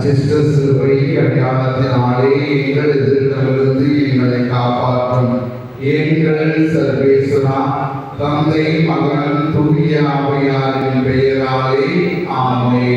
Sister சிலுவை அடையாளத்தினாலே எங்கள் எதிரிடமிருந்து எங்களை காப்பாற்றும். எங்கள் சர்வேசுரா தந்தை மகன் பெயராலே. ஆமே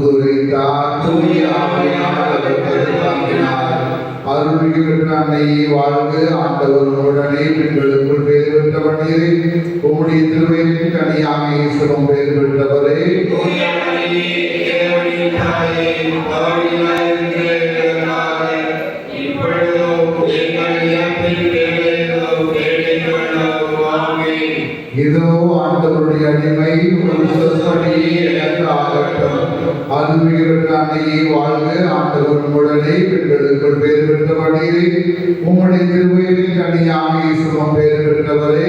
தூதுரைத்தார் அருள்மிகு அன்னையை வாழ்ந்து ஆண்டவர் உடனே பெண்களுக்குள் பேர் பெற்றவனே உம்முடைய திருவயிற்றின் கனியாக ஈஸ்வரம் பேர் பெற்றவரே இதோ ஆண்டவருடைய அடிமை ஒரு சொற்படியே. நன்மைகளுக்கு அன்னையே வாழ்க. ஆண்டவர் உடனே பெண்களுக்குள் பேர் பெற்றவர்களே உம்முடைய திருவயிலின் கனியாமையை சுமம் பேர் பெற்றவரே.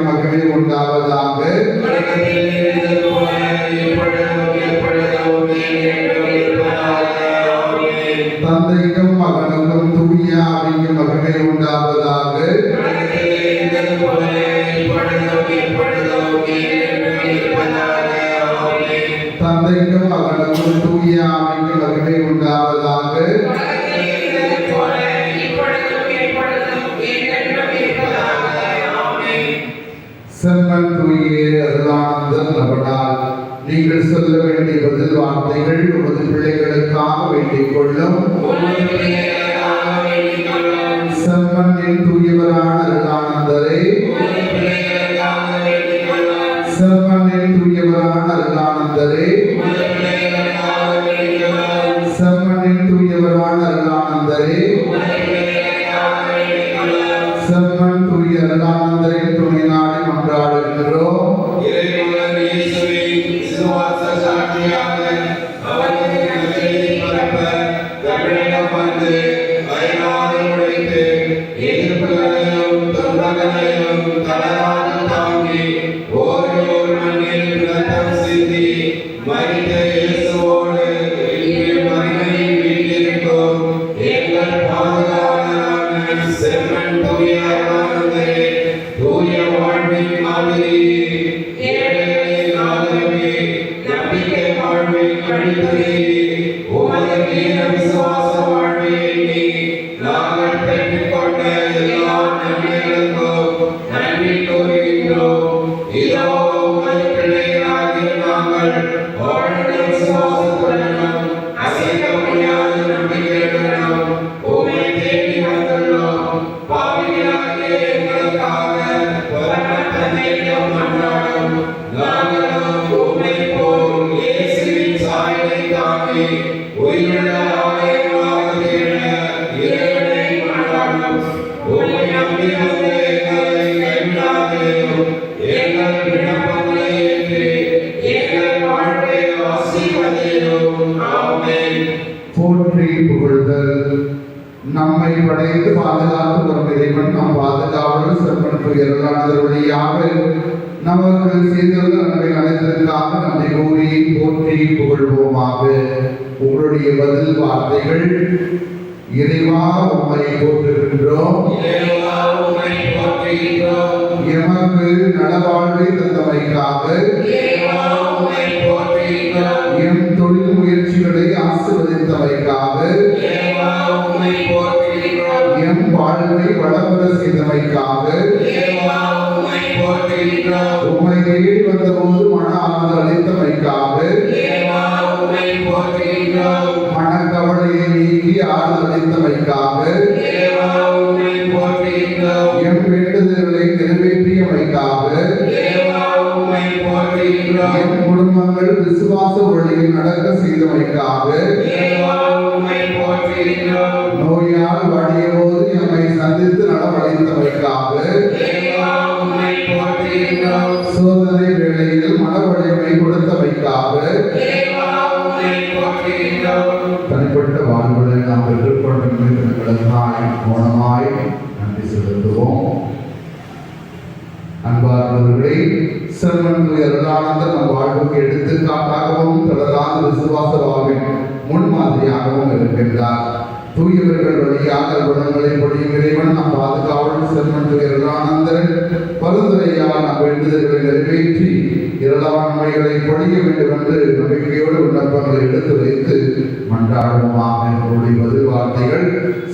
மக்களே உண்டாவதாக. வேண்டிய பதில் வார்த்தைகள் உமது பிள்ளைகளுக்காக வேண்டிக் கொள்ளும். He நம்மை படைத்து பாதுகாத்து வரும் இறைவன் நம் பாதுகாவலர் வழியாக நமக்கு செய்துள்ள நன்மை அனைத்திற்காக நன்றி கூறி போற்றி புகழ்வோமாக. உங்களுடைய பதில் வார்த்தைகள் இறைவா உம்மை போற்றுகின்றோம். எமக்கு நலவாழ்வை தந்தமைக்காக எம் வாழ்வை வளம்பெற செய்தமைக்காக உம்மை உம்மை தேடி வந்தபோது மன ஆறுதல் அளித்தமைக்காக உம்மை மனக்கவலையை நீக்கி ஆறுதல் அளித்தமைக்காக உம்மை எம் வேண்டுதல்களை நிறைவேற்றியமைக்காக உம்மை எம் குடும்பங்கள் விசுவாச வழியில் நடக்க செய்தமைக்காக இரளாண்மைகளை பொழிய வேண்டும் என்று நம்பிக்கையோடு விண்ணப்பங்களை எடுத்து வைத்து மன்றாடுவோமாக எங்களுடைய பதில் வார்த்தைகள்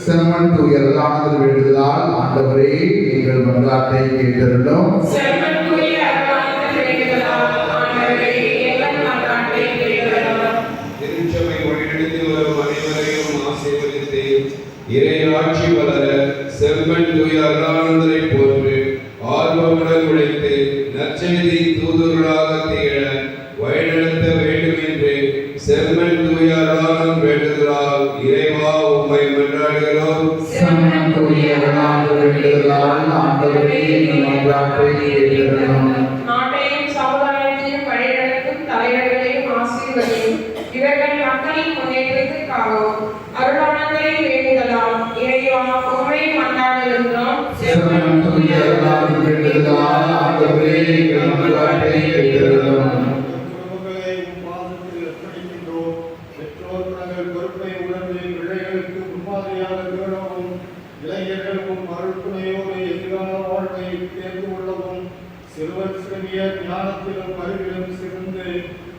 செம்மன் தூயரலானது வேண்டுதலால் ஆண்டவரே எங்கள் மன்றாட்டை கேட்டிருந்தோம் இறைவா உம்மை மன்றாடுகிறோம் தூயரலானது வேண்டுதலால் ஆண்டவரே எங்கள் மன்றாட்டை கேட்டிருந்தோம் நாட்டையும் சமுதாயத்தையும் வழிநடத்தும் தலைவர்களையும் ஆசீர்வதியும் இவர்கள் மக்களின் முன்னேற்றத்திற்காகவும் இறைவா உம்மை மன்றாடுகின்றோம். ஆண்டவரே ஞானத்திலும் அறிவிலும் சிறந்து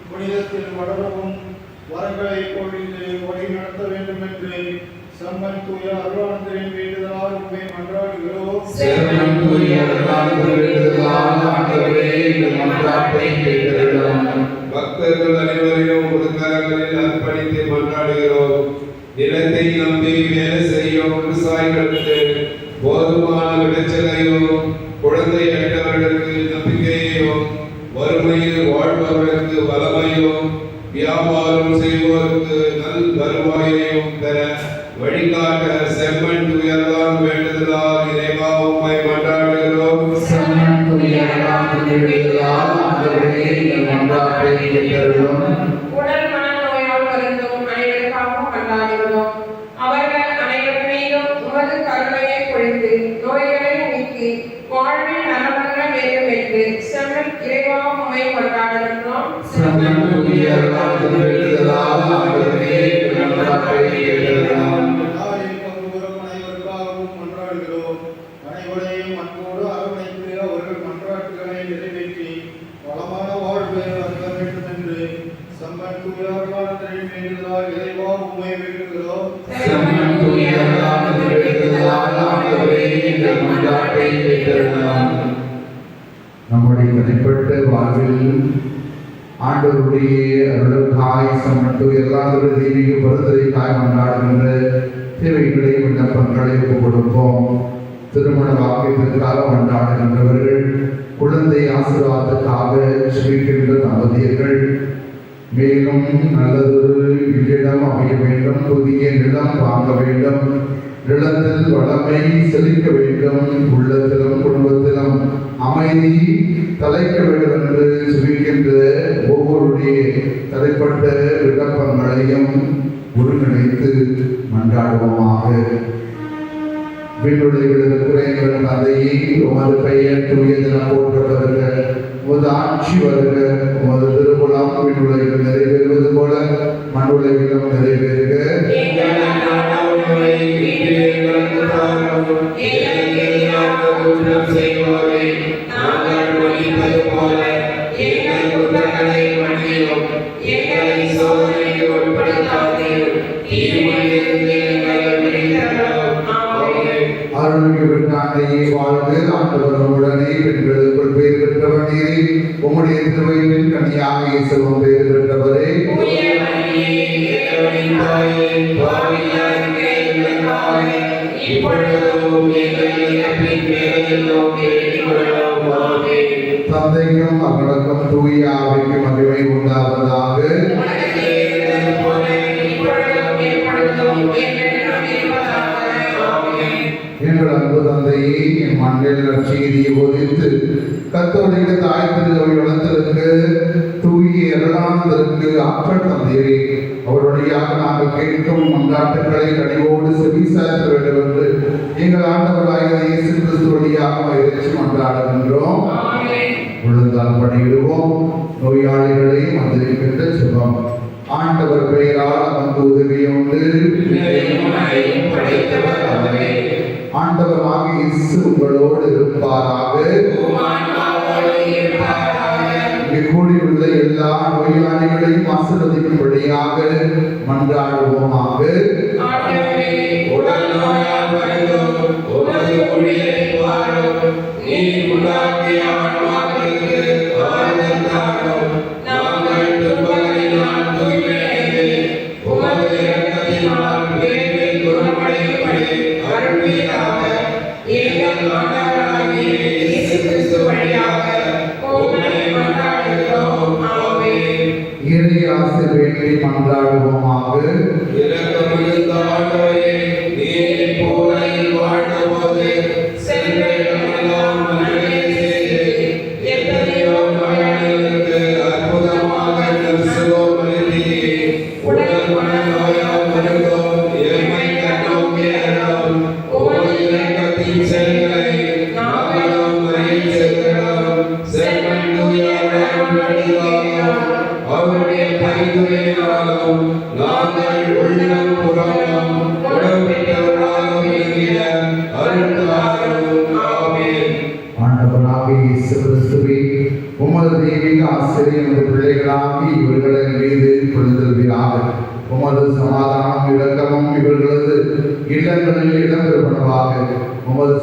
புனிதத்தில் வளரவும் வரங்களை பொழிந்து வழி நடத்த வேண்டும் என்று செம்மன் தூய அருளானந்தரின் வேண்டுதலால் உண்மை மன்றாடுகிறோம். செம்மன் தூயரலானது வேண்டுதலால் ஆண்டவரே எங்கள் மன்றாட்டை கேட்டிருந்தோம் பக்தர்கள் அனைவரையும் ஒரு கரங்களில் அர்ப்பணித்து மன்றாடுகிறோம். நிலத்தை நம்பி வேலை செய்யும் விவசாயிகளுக்கு போதுமான விளைச்சலையும் குழந்தையற்றவர்களுக்கு நம்பிக்கையையும் வறுமையில் வாழ்பவர்களுக்கு வளமையும் வியாபாரம் செய்வோருக்கு நல் வருவாயையும் பெற வழிகாட்ட செம்மன் துயர்தான் வேண்டுதலால் இறைவா உம்மை மன்றாடுகிறோம் செம்மன் துயர்தான் வேண்டுதலால் ஆண்டவரே எங்கள் மன்றாட்டை திருமண வாக்கியத்திற்காக கொண்டாடுகின்றவர்கள் குழந்தை ஆசீர்வாதத்துக்காக ஸ்ரீகின்ற தம்பதியர்கள். மேலும் நல்லதொரு இல்லிடம் அமைய வேண்டும் புதிய நிலம் வாங்க வேண்டும் நிலத்தில் வளமை செழிக்க வேண்டும் உள்ளத்திலும் குடும்பத்திலும் அமைதி தலைக்க வேண்டும் என்று சுவிக்கின்ற ஒவ்வொருடைய தலைப்பட்ட விண்ணப்பங்களையும் ஒருங்கிணைத்து மன்றாடுவோமாக. விண்ணுள்ளில் இருக்கிற எங்கள் உமது பெயர் தூயதென போற்றப்படுக. உமது ஆட்சி வருக. உமது திருக்குளம் விண்ணுலகில் நிறைவேறுவது போல மண்ணுலகிலும் நிறைவேறுக. தந்தைக்கும் மகனுக்கும் தூய ஆவிக்கும் மகிமை உண்டாவதாக. எங்கள் அன்பு என் மண்ணில் நற்செய்தியை போதித்து கத்தோடைய தாய் திருவை வளர்த்திருக்கு தூய அருளானதற்கு ஆற்றல் தந்தையே அவருடையாக நாங்கள் கேட்கும் மன்றாட்டுக்களை கனிவோடு செவிசாய்க்க வேண்டும் என்று எங்கள் ஆண்டவராக இயேசு கிறிஸ்து வழியாக இறைச்சி மன்றாடுகின்றோம். ஆமென். உள்ளதால் பணியிடுவோம். நோயாளிகளை வந்திருக்கின்ற சுபம் ஆண்டவர் பெயரால் நமக்கு உதவியுண்டு ஆண்டவராக இயேசு உங்களோடு இருப்பாராக. கூடியுள்ள எல்லா நோயாளிகளையும் ஆசிர்வதிக்கும்படியாக மன்றாடுவோமாக. உடல் நோயால் வருந்தும் உமது ஊழியரை உண்டாக்கிய ஆன்மாக்களுக்கு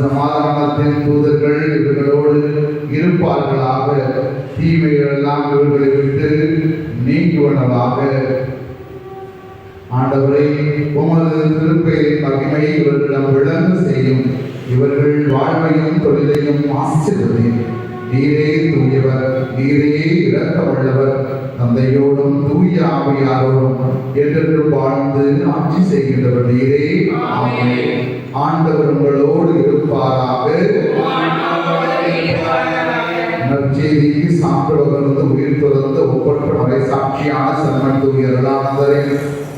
சமாதானத்தின் தூதர்கள் இவர்களோடு இருப்பார்களாக. தீமைகள் எல்லாம் இவர்களை விட்டு நீங்குவனவாக ஆண்டவரை உமது திருப்பெயரின் மகிமை இவர்களிடம் விளங்க செய்யும். இவர்கள் வாழ்வையும் தொழிலையும் ஆசிர்வதையும். நீரே தூயவர் நீரே இரக்கமுள்ளவர். தந்தையோடும் தூய ஆவியாரோடும் என்றென்று வாழ்ந்து ஆட்சி செய்கின்றவர் நீரே. ஆமே ஆண்டவர் உங்களோடு இருப்பாராக. நற்செய்திக்கு உயிர் துறந்த ஒப்பற்ற மறை சாட்சியான செம்மன்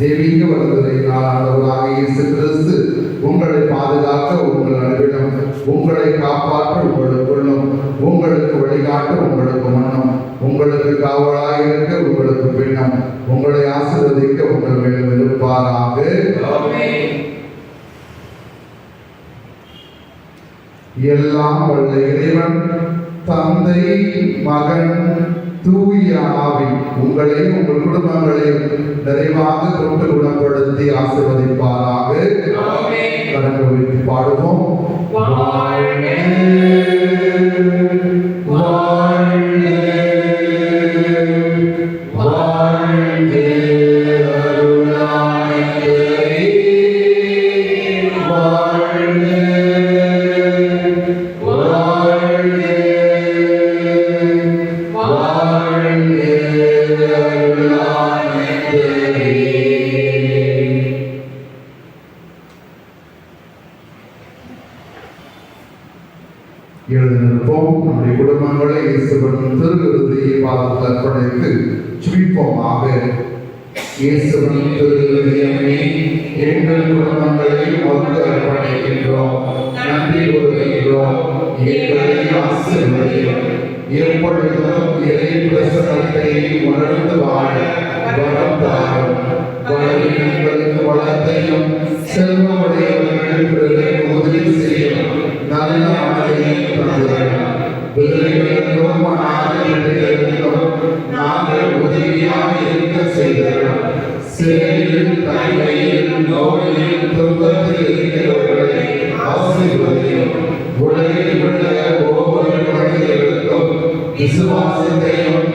தெய்வீக ஆண்டவராக இயேசு கிறிஸ்து உங்களை பாதுகாக்க உங்கள் நடுவிலும் உங்களை காப்பாற்ற உங்களுக்கு உங்களுக்கு வழிகாட்ட உங்களுக்கு மனம் உங்களுக்கு காவலாக இருக்க உங்களுக்கு பின்னம். உங்களை ஆசீர்வதிக்க உங்கள் மேலும் இருப்பாராக எல்லாம் வல்ல இறைவன் தந்தை மகன் தூய ஆவி. உங்களையும் உங்கள் குடும்பங்களையும் நிறைவாக கொண்டு குணப்படுத்தி ஆசிர்வதிப்பாராக கடந்து பாடுவோம். எழுந்திருப்போம். நம்முடைய குடும்பங்களை இயேசுவன் திருவிருதியை பார்த்து அர்ப்பணித்து சுவிப்போமாக இயேசுவன் திருவிருதியமே எங்கள் குடும்பங்களை ஒன்று அர்ப்பணிக்கின்றோம். நன்றி உதவுகின்றோம் எங்களை ஆசிர்வதிக்கிறோம் எப்பொழுதும் இறை பிரசனத்தை உணர்ந்து வாழ வளம் தாரும். வளர்த்தையும் செல்வமுடைய விசுவாசத்தையும்